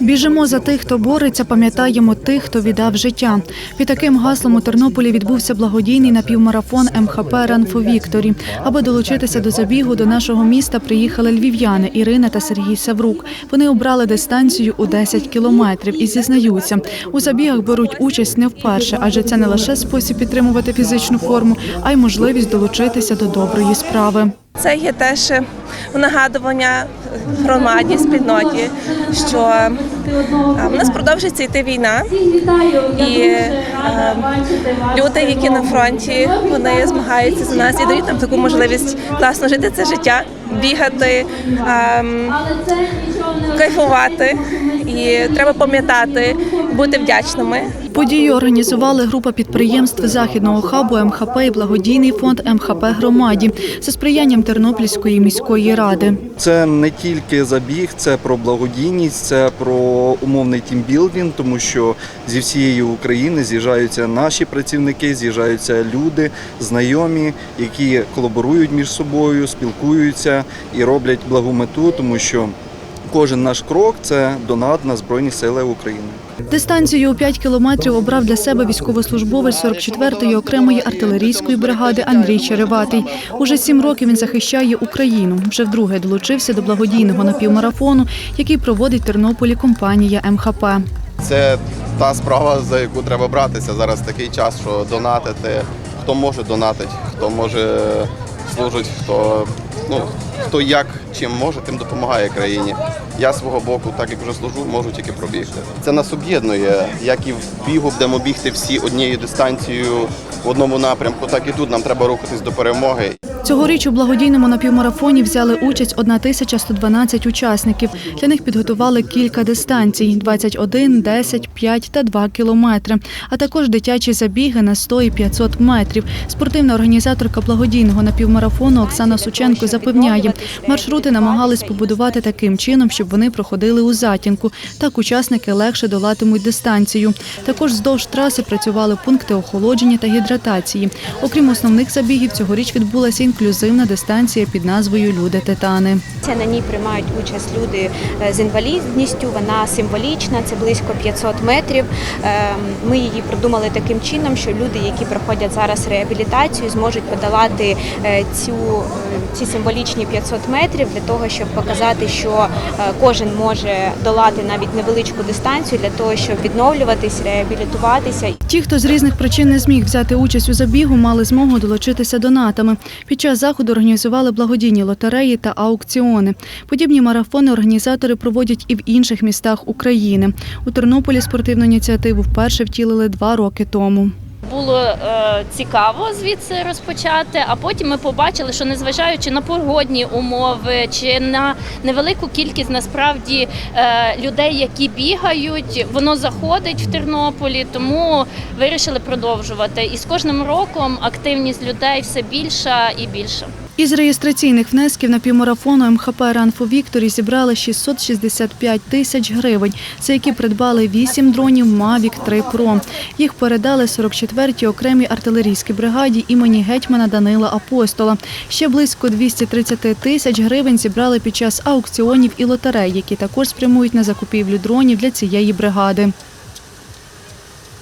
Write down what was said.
Біжимо за тих, хто бореться, пам'ятаємо тих, хто віддав життя. Під таким гаслом у Тернополі відбувся благодійний напівмарафон МХП «Run for Victory». Аби долучитися до забігу, до нашого міста приїхали львів'яни Ірина та Сергій Саврук. Вони обрали дистанцію у 10 кілометрів і зізнаються, у забігах беруть участь не вперше, адже це не лише спосіб підтримувати фізичну форму, а й можливість долучитися до доброї справи. Це є теж нагадування громаді, спільноті, що е, в нас продовжується йти війна, і е, люди, які на фронті, вони змагаються за нас. І дають нам таку можливість класно жити це життя, бігати, ем, кайфувати. І треба пам'ятати, бути вдячними. Подію організували група підприємств західного хабу МХП і благодійний фонд МХП громаді за сприянням Тернопільської міської ради. Це не тільки забіг, це про благодійність, це про умовний тімбілдинг, тому що зі всієї України з'їжджаються наші працівники, з'їжджаються люди, знайомі, які колаборують між собою, спілкуються і роблять благу мету, тому що кожен наш крок це донат на Збройні Сили України. Дистанцію у 5 кілометрів обрав для себе військовослужбовець 44-ї окремої артилерійської бригади Андрій Череватий. Уже сім років він захищає Україну. Вже вдруге долучився до благодійного напівмарафону, який проводить в Тернополі компанія МХП. Це та справа, за яку треба братися. Зараз такий час, що донатити. Хто може донатить, хто може служить, хто ну хто як чим може, тим допомагає країні. Я свого боку, так як вже служу, можу тільки пробігти. Це нас об'єднує. Як і в бігу будемо бігти всі однією дистанцією в одному напрямку, так і тут нам треба рухатись до перемоги. Цьогоріч у благодійному напівмарафоні взяли участь 1112 учасників. Для них підготували кілька дистанцій: 21, 10, 5 та 2 кілометри, а також дитячі забіги на 100 і 500 метрів. Спортивна організаторка благодійного напівмарафону Оксана Сученко запевняє, маршрути намагались побудувати таким чином, щоб вони проходили у затінку. Так учасники легше долатимуть дистанцію. Також вздовж траси працювали пункти охолодження та гідратації. Окрім основних забігів, цьогоріч відбулася інклюзивна дистанція під назвою Люди Титани. Це на ній приймають участь люди е, з інвалідністю. Вона символічна, це близько 500 метрів. Ем, Ми її придумали таким чином, що люди, які проходять зараз реабілітацію, зможуть подолати е, цю е, ці символічні 500 метрів для того, щоб показати, що е, кожен може долати навіть невеличку дистанцію для того, щоб відновлюватись, реабілітуватися. Ті, хто з різних причин не зміг взяти участь у забігу, мали змогу долучитися донатами. Під час заходу організували благодійні лотереї та аукціони. Подібні марафони організатори проводять і в інших містах України. У Тернополі спортивну ініціативу вперше втілили два роки тому. Було е, цікаво звідси розпочати, а потім ми побачили, що незважаючи на погодні умови чи на невелику кількість насправді е, людей, які бігають, воно заходить в Тернополі, тому вирішили продовжувати. І з кожним роком активність людей все більша і більша. Із реєстраційних внесків на півмарафону МХП «Run for Victory» зібрали 665 тисяч гривень, за які придбали 8 дронів Mavic 3 Pro. Їх передали 44-й окремій артилерійській бригаді імені гетьмана Данила Апостола. Ще близько 230 тисяч гривень зібрали під час аукціонів і лотерей, які також спрямують на закупівлю дронів для цієї бригади.